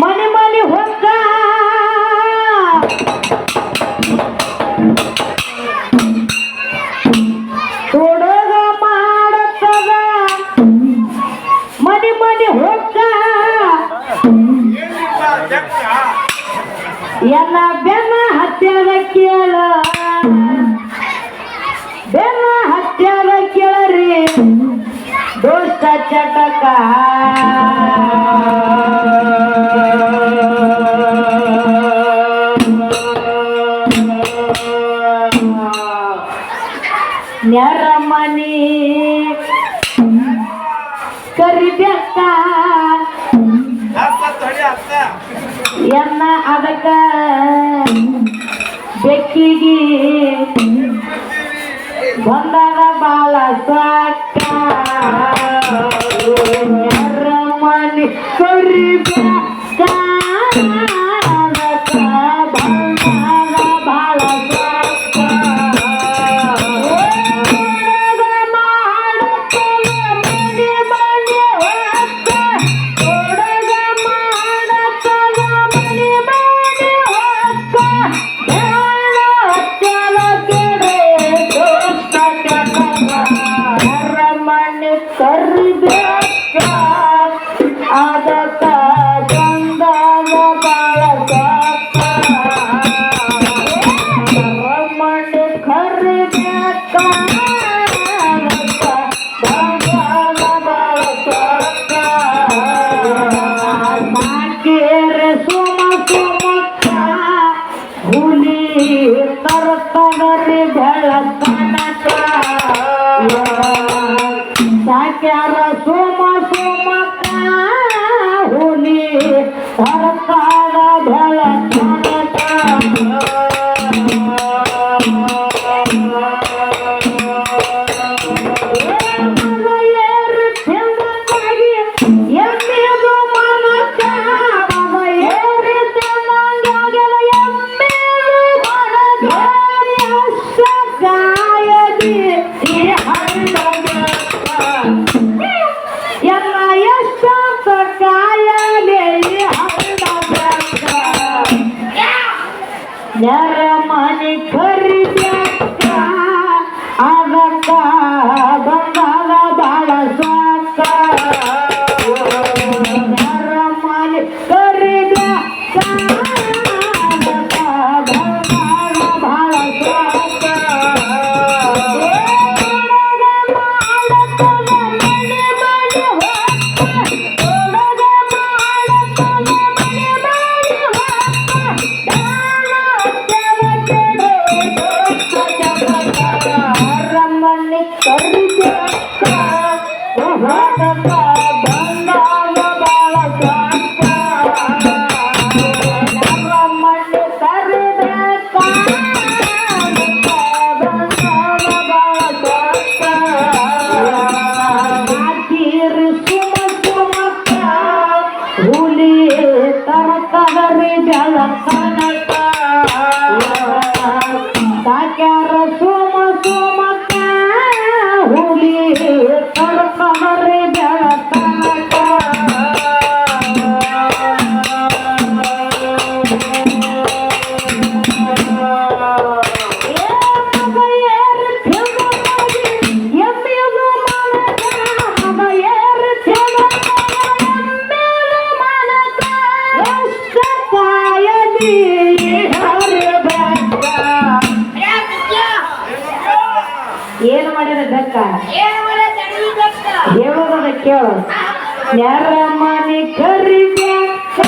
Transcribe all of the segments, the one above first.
ಮನೆ ಮನೆ ಹೊಕ್ಕ ಹುಡುಗ ಮಾಡುತ್ತದ. ಮನೆ ಮನೆ ಹೊಕ್ಕ ಎಲ್ಲ ಬೆನ್ನ ಹತ್ಯದ ಕೇಳ. ದೋಸ್ತ ಚಟಕ ನೆರಮನಿ ಕರಿಬೇಕ ಎನ್ನ ಅದಕ್ಕ ಬೆಕ್ಕಿಗೆ Sementara balas takar Nyeremani Beribadah प्यार सोमा सोमा का होली धर ನರಮನೆ ಖರೀದ್ಯಾಕ ಅದಕ್ಕ ಬಂಗಾಲ ಯಾರ ಮನೆ ಕರಿಬೇಕ?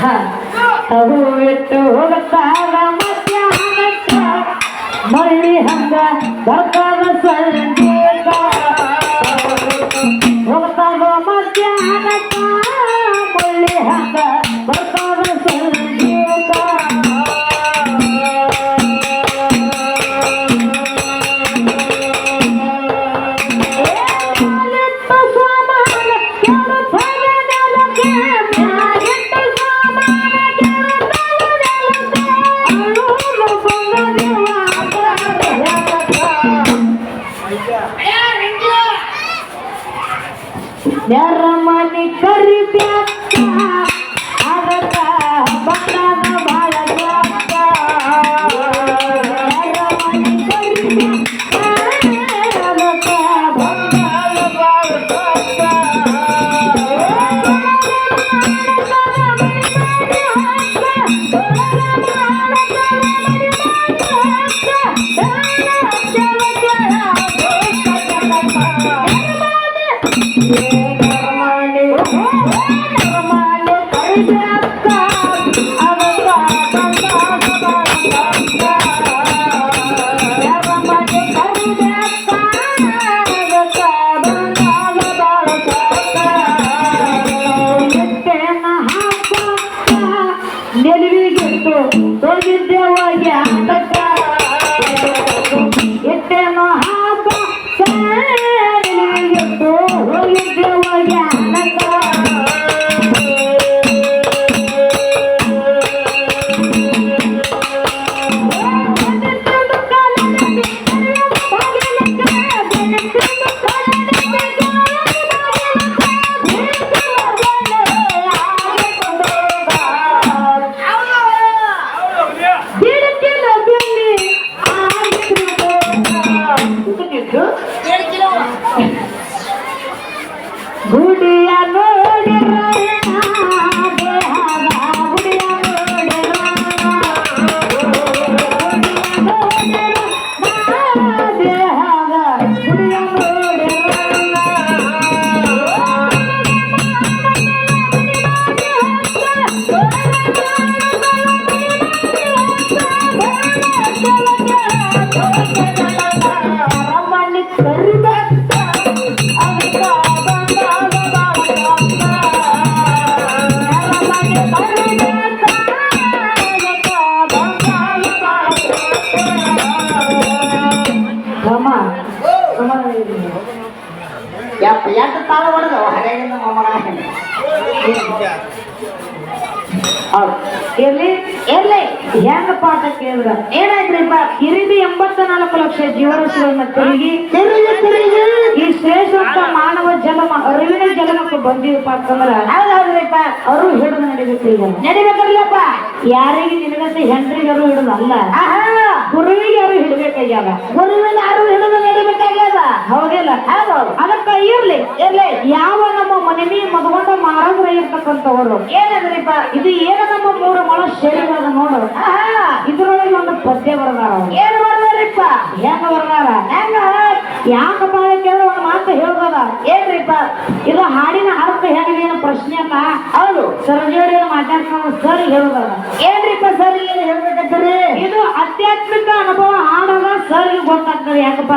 ಹ. ಅವು ಬಿಟ್ಟು ಹೋಗ್ತಾರ ಮಧ್ಯಾಹ್ನಕ್ಕ ಮಳ್ಳಿ ಹಂಗ ನೆರಮನಿ ಕರಿಬೇಕ Thank you. ಹೌದು. ಇರ್ಲಿ ಇರ್ಲಿ ಹೆಂಗ ಪಾಠ ಕೇಳಿದ್ರ ಏನಾಯ್ತ್ರಿಪ್ಪ ಇರಿದು ಎಂಬತ್ತ ನಾಲ್ಕು ಲಕ್ಷ ಜೀವರಾಶಿಗಳನ್ನ ತಿರುಗಿ. ಈ ಶ್ರೇಷ್ಠ ಮಾನವ ಜನ್ಮ ಅರಿವಿನ ಜನ್ಮಕ್ಕೆ ಬಂದಿರಪ್ಪ ಅಂತಂದ್ರ ಹೌದೌದ್ರಿಪ್ಪ ಅವರು ಹಿಡಿದು ನಡಿಬೇಕು ಈಗ. ನಡಿಬೇಕಲ್ಲಪ್ಪ ಯಾರಿಗೆ ನಿನಗಂತ ಹೆಂಡ್ರಿಗರು ಹಿಡಿದು ಅಲ್ಲ. ಆಹಾ. ಗುರುವಿಗೆ ಯಾರು ಹಿಡಬೇಕಾಗ್ಯದ ಗುರುವಿನ ಯಾರು ಹಿಡಿದು ನಡಿಬೇಕಾಗ್ಯದ ಹೌದಿಲ್ಲ? ಹೌದೌದು ಅದಕ್ಕ ಇರ್ಲಿ ಇರ್ಲಿ. ಯಾವ ನಮ್ಮ ಮನೆಮಿ ಮದ್ಕೊಂಡ ಮಹಾರಾಜ್ರ ಇರ್ತಕ್ಕಂಥವ್ರು? ಏನಂದ್ರಿಪ್ಪ? ಇದು ಏನ ನಮ್ಮ ಮೂರು ಮೊಳ ಶರೀರ ನೋಡು? ಇದ್ರೊಳಗೆ ಒಂದು ಪದ್ಯ ಬರದಾರ ಏನು ಬರ್ದಾರಿಪ್ಪ? ಹೆಂಗ ಬರ್ದಾರ? ಹೆಂಗ? ಯಾಕಪ್ಪ ಕೇಳೋ ಒಂದು ಮಾತು ಹೇಳ್ಬೋದ? ಏನ್ರಿಪ್ಪ? ಇದು ಹಾಡಿನ ಅರ್ಥ ಹೆಂಗಿದೆ ಏನು ಪ್ರಶ್ನೆ ಅಲ್ಲ? ಹೌದು. ಸರ್ಜೋಡಿ ಮಾತಾಡ್ಕೊಂಡು ಸರ್ ಹೇಳ್ಬೋದ? ಏನ್ರಿಪ್ಪ ಸರಿ ಏನು ಹೇಳ್ಬೇಕಂತೀರಿ? ಇದು ಆಧ್ಯಾತ್ಮಿಕ ಅನುಭವ ಹಾಡದ ಸರ್ಗೆ ಗೊತ್ತಾಗ್ತದೆ. ಯಾಕಪ್ಪ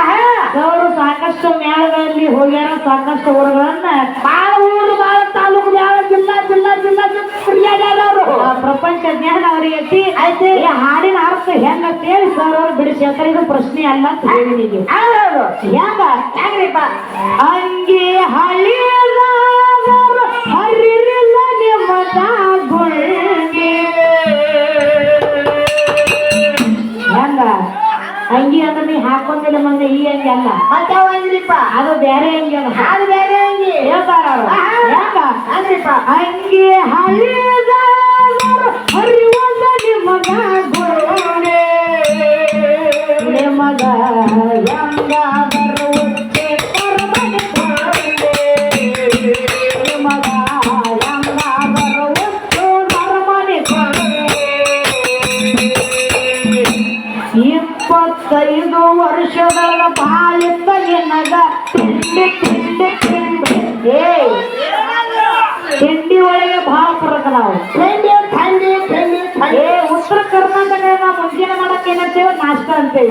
ಆಹಾ ಅವರು ಸಾಕಷ್ಟು ಮೇಳಗಳಲ್ಲಿ ಹೋಗ್ಯಾರ ಸಾಕಷ್ಟು ಊರುಗಳನ್ನ ಬಾಳ ಊರು ಬಾಳ ತಾಲೂಕು ಬಾಳ ಜಿಲ್ಲಾ ಜಿಲ್ಲಾ ಜಿಲ್ಲಾ ತಿರುಗಾಡ್ಯಾರ ಅವರು. ಪ್ರಪಂಚ ಜ್ಞಾನ ಅವರಿಗೆ ಐತಿ. ಐತಿ. ಈ ಹಾಡಿನ ಅರ್ಥ ಹೆಂಗ ಅಂತೇಳಿ ಸರ್ ಅವರು ಬಿಡಿಸಿ ಹೇಳ್ತಾರೆ ಇದು ಪ್ರಶ್ನೆ ಅಲ್ಲ ಅಂತ ಹೇಳಿ ನೀವು ಹೌದು ಹೆಂಗ? ಹೆಂಗ್ರಿಪ್ಪ? ಹಂಗೆ ಹಳ್ಳಿ ಹರಿರಿಲ್ಲ ನಿಮ್ಮ ಗುಳ್ಳಿ ಅಂಗಿ ಅಂದ್ರೆ ನೀ ಹಾಕೊಂಡಿಲ್ಲ ಮೊನ್ನೆ ಈ ಅಂಗಿ ಅಲ್ಲ. ಮತ್ತೆ ಅಂಗಿರಿಪ್ಪ ಅದು ಬೇರೆ ಅಂಗಿ ಅಲ್ಲ. ಅದು ಬೇರೆ ಅಂಗಿ. ಹೇಳ್ತಾರ ಅಂದ್ರಿಪ್ಪ ಅಂಗಿ ಹಳಿಯಲಾದರು ಹರಿವಲ್ಲ ನಿಮ್ಮದ ಗುಳ್ಳಿ ನಿಮಗ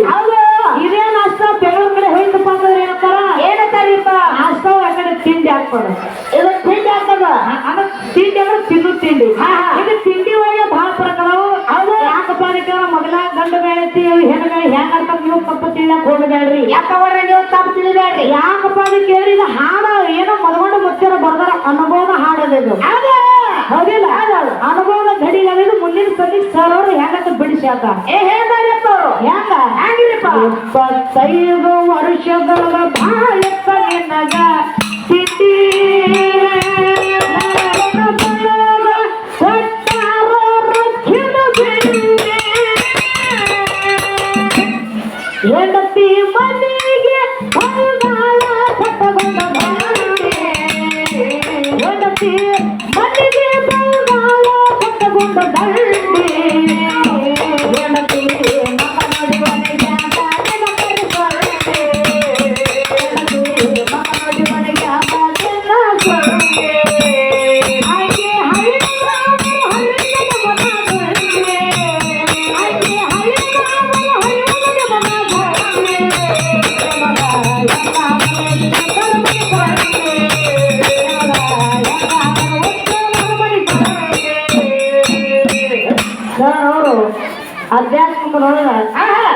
ಹೌದು. ಇದೇ ನಾಷ್ಟ ಬೆಂಗಳೂರು ಕಡೆ ಹೋಯ್ತಪ್ಪ ಅಂದ್ರೆ ಏನಂತಾರ? ಏನಂತಾರಿಪ್ಪ ನಾಷ್ಟ ಆ ಕಡೆ ತಿಂಡಿ ಹಾಕ್ಬೋದು ಇದು ತಿಂಡಿ ಆಗ್ತದ ಅಂದ್ರೆ ತಿಂಡಿ ಅಂದ್ರೆ ತಿನ್ನು ತಿಂಡಿ. ಇದು ತಿಂಡಿ ಒಳಗೆ ಭಾಳ ಪ್ರಕಾರವು ಅದು. ಯಾಕಪ್ಪ ಅದಕ್ಕೆ ಮೊದಲ ಗಂಡು ಬೆಳೆತಿ ಹೆಣ್ಣುಗಳು ಹೆಂಗ್ ಅರ್ಥ ನೀವು ತಪ್ಪು ತಿಳಿಯಕ್ ಹೋಗಬೇಡ್ರಿ. ಯಾಕವ್ರ ನೀವು? ತಪ್ಪು ತಿಳಿಬೇಡ್ರಿ. ಯಾಕಪ್ಪ ಅದಕ್ಕೆ ಕೇಳಿ ಇದು ಹಾಡ ಏನೋ ಮದಗೊಂಡು ಮುಚ್ಚಾರ ಬರ್ದಾರ ಅನುಭವದ ಹಾಡೋದು ಹೌದು. ಹೌದಿಲ್ಲ? ಅನುಭವದ ಗಡಿಗಳಿದು ಮುಂದಿನ ಸಲ ಸರ್ ಅವರು ಹೆಂಗಂತ ಬಿಡಿಸಿ ಅಂತ ಏ ಹೇಳ್ತಾರೆ ಹೆಂಗ್ರಿಪ್ಪ ಇಪ್ಪತ್ತೈದು ವರ್ಷಗಳ ಬಾಳಪ್ಪ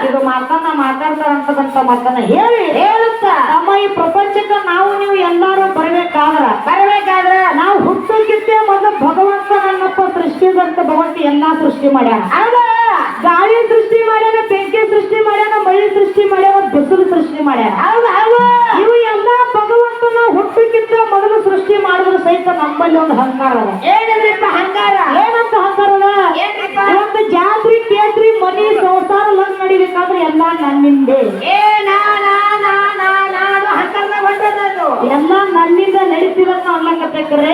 ಇದು ಮಾತನ್ನ ಮಾತಾಡ್ತಾರಂತಕ್ಕಂಥ ಮಾತನ್ನ ಹೇಳಿ. ಹೇಳುತ್ತ? ನಮ್ಮ ಈ ಪ್ರಪಂಚಕ್ಕೆ ನಾವು ನೀವು ಎಲ್ಲಾರು ಬರ್ಬೇಕಾದ್ರ? ಬರ್ಬೇಕಾದ್ರ? ನಾವು ಹುಟ್ಟೋಕ್ಕಿಂತ ಮೊದಲು ಭಗವಂತ ನನ್ನಪ್ಪ ಸೃಷ್ಟಿದಂತ ಭಗವಂತ ಎಲ್ಲಾ ಸೃಷ್ಟಿ ಮಾಡ್ಯಾನ. ಗಾಳಿ ಸೃಷ್ಟಿ ಮಾಡ್ಯಾನ ಬೆಂಕಿ ಸೃಷ್ಟಿ ಮಾಡ್ಯಾನ ಮಳಿ ಸೃಷ್ಟಿ ಮಾಡ್ಯಾನ ಬಿಸಿಲು ಸೃಷ್ಟಿ ಮಾಡ್ಯಾನ. ಇವು ಎಲ್ಲ ಭಗವಂತನ ಹುಟ್ಟಕ್ಕಿಂತ ಮೊದಲು ಸೃಷ್ಟಿ ಮಾಡಿದ್ರು ಸಹಿತ ನಮ್ಮಲ್ಲಿ ಒಂದು ಅಹಂಕಾರ ಅದ. ಏನಿದ್ರಿಪ್ಪ ಹಂಗಾರ ಏನಂತ ಅಹಂಕಾರ ಅದ ಜಾತ್ರಿ ಕೇತ್ರಿ ಮನಿ ಸಂಸಾರ ಲಗ್ ನಡಿಬೇಕಾದ್ರೆ ಎಲ್ಲ ನನ್ನಿಂದೆ ಹಂಗಾರ ಎಲ್ಲ ನನ್ನಿಂದ ನಡೀತಿರತ್ತ ಅನ್ಲಕತ್ತಕ್ರೆ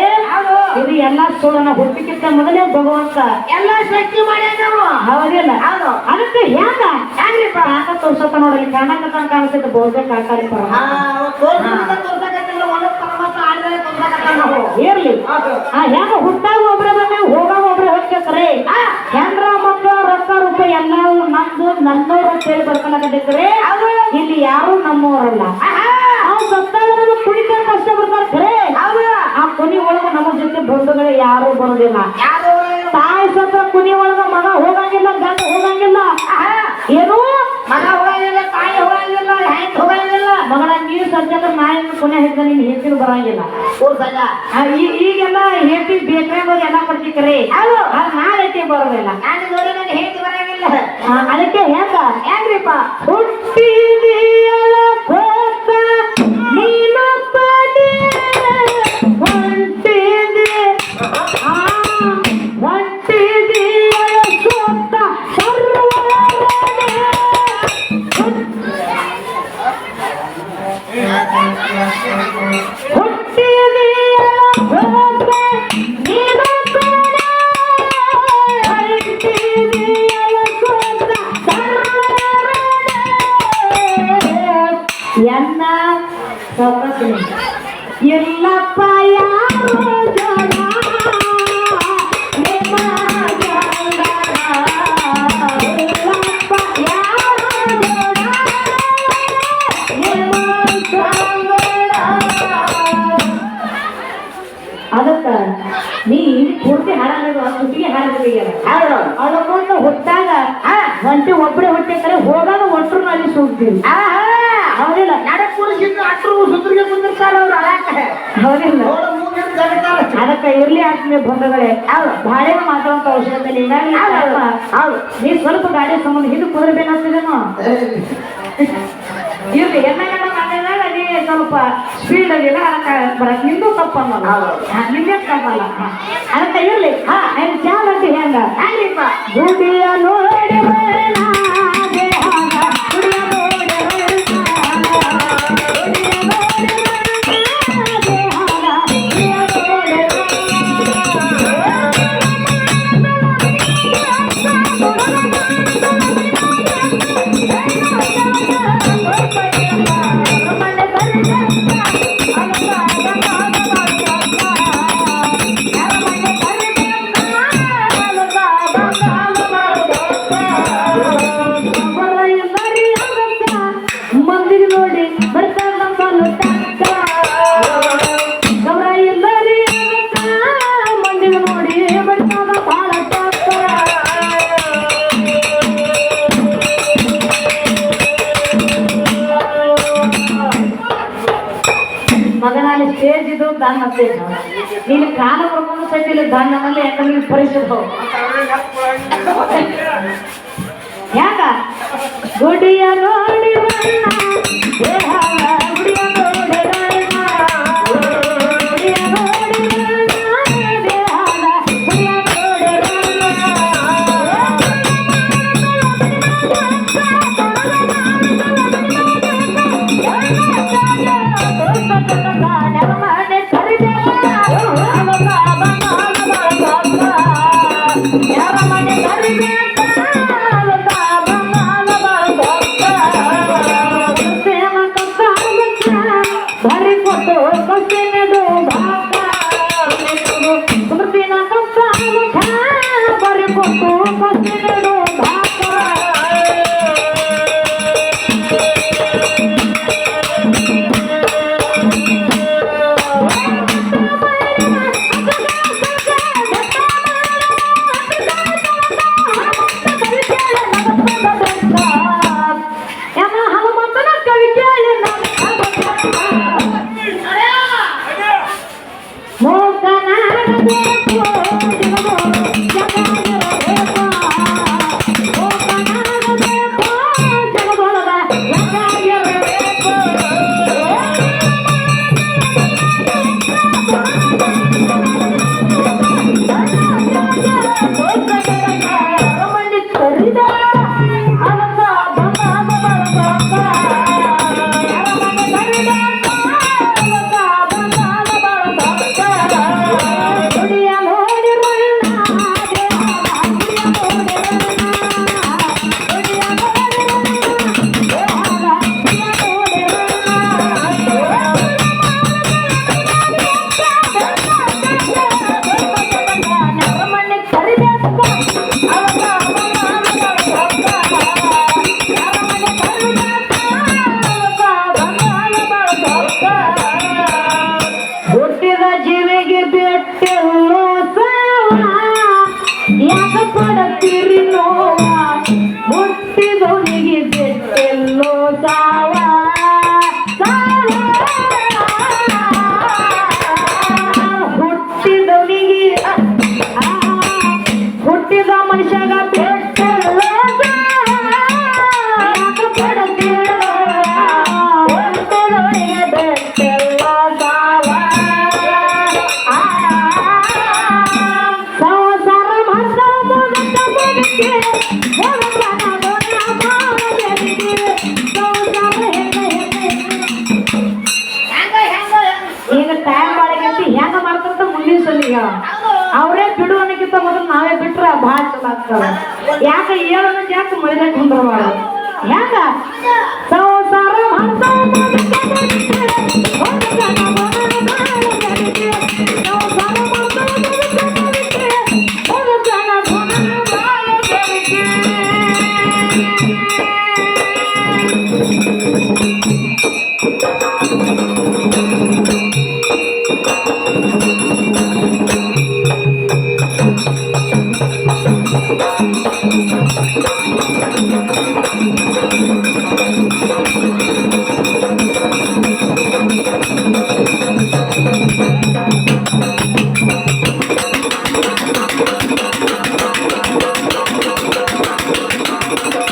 ಇದು ಎಲ್ಲ ಸೋಳನ ಹುಟ್ಟಿಕ್ಕಿಂತ ಮೊದಲೇ ಭಗವಂತ. ಎಲ್ಲ ಸೃಷ್ಟಿ ಮಾಡ್ಯಾನ ಹೌದಿಲ್ಲ. ಹೌದು. ಅದಕ್ಕೆ ಹೆಂಗ ಹೆಂಗ್ರಿಪ್ಪ ಕಾಕ ತೋರ್ಸತ್ತ ನೋಡಲಿ ಕಾಣಕತ್ತ ಕಾಣಿಸ್ತೈತೆ ಬಹುತೇಕ ಆಕಾರಿ ಪರ ಒಂದು. ಇರ್ಲಿ. ಆ ಹೆಂಗ ಹುಟ್ಟಾಗ ಒಬ್ರೆ ಹೋಗ್ಬೇಕ್ರೆ ಹೆಂಡ್ರ ಮಕ್ಕಳು ರೊಕ್ಕ ರೂಪಾಯಿ ಎಲ್ಲಾರು ನಮ್ದು ನನ್ನೂರು ಅಂತ ಹೇಳಿ. ಇಲ್ಲಿ ಯಾರು ನಮ್ಮವರಲ್ಲ. ನಾವು ಸತ್ತಾಗ ಕುಡಿತಾರೆ ಕಷ್ಟ ಬರ್ತಾರೆ ಖರೆ ಹೌದು. ಆ ಕುನಿ ಒಳಗ ನಮ್ಮ ಜೊತೆ ಬಂಧುಗಳು ಯಾರು ಬರೋದಿಲ್ಲ. ಪುಣ್ಯ ಹಿಡಿದ ನೀನು ಹೆಚ್ಚಿನ ಬರಂಗಿಲ್ಲ. ಓ ಈ- ಈಗೆಲ್ಲ ಹೇಟಿ ಬೇಕ್ರೆ ಎಲ್ಲ ಕೊಡ್ತಿಕ್ರಿ. ಅದು ನಾಳೆ ಬರೋದಿಲ್ಲ ನಾನು ನನಗೆ ಹೇಗೆ ಬರಂಗಿಲ್ಲ. ಅದಕ್ಕೆ ಹೆಂಗ ಹೆಂಗ್ರಿಪ್ಪ ಹುಟ್ಟಿದೆಯಲ What? ಒಬ್ಬರೇ ಹೊಟ್ಟೆ ಕರೆ ಹೋಗಾಗ ಒಟ್ಟರು ಅಲ್ಲಿ ಸುಡ್ತೀವಿ ಆಹಾ! ಹೌದಿಲ್ಲ. ನಡಕ್ ಕುಡಿಸಿದ್ದು ಅಟ್ರು ಸುತ್ತರಿಗೆ ಕುಂದಿರ್ತಾರ ಅವ್ರು. ಅಳಾಕ ಹೌದಿಲ್ಲ. ಅದಕ್ಕೆ ಇರ್ಲಿ ಆತ್ಮೀಯ ಬಂಧುಗಳೇ. ಬಾಳೆ ಮಾತಾಡುವಂತ ಹೀಗಾಗಿ ಸ್ವಲ್ಪ ಹೌದು. ನೀ ಸ್ವಲ್ಪ ಗಾಡಿ ಸಂಬಂಧ ಹಿಂದೆ ಕುದುರಬೇಕಾಗ್ತದೇನೋ ಇರ್ಲಿ. ಎಣ್ಣೆಗಣ್ಣ ಮಾಡಿದಾಗ ನೀ ಸ್ವಲ್ಪ ಸ್ಪೀಡ್ ಅದಿಲ್ಲ ಅದಕ್ಕೆ ಬರಕ್ ನಿಂದು ತಪ್ಪಲ್ಲ. ನಿಂದೇ ತಪ್ಪಲ್ಲ. ಅದಕ್ಕೆ ಇರ್ಲಿ. ಹಾ ಚಾಲ್ ಅಂತ ಹೆಂಗ? ಹೆಂಗಿಪ್ಪ ಗುಡಿಯ ನೋಡಿ ಇದು ದಾನ ಸ್ಟೇಜ್ ನೀನು ಕಾಲ ಬರ್ಕೊಂಡು ಸೈತಿಲ್ಲ ದಾನದಲ್ಲಿ ಯಾಕಂದ್ರೆ ಪರಿಶುದ್ಧ ಯಾಕ? ಗುಡಿಯ ನೋಡಿ ಬಣ್ಣ Thank you. ಯಾಕೆ ಹೇಳೋಣ ಯಾಕೆ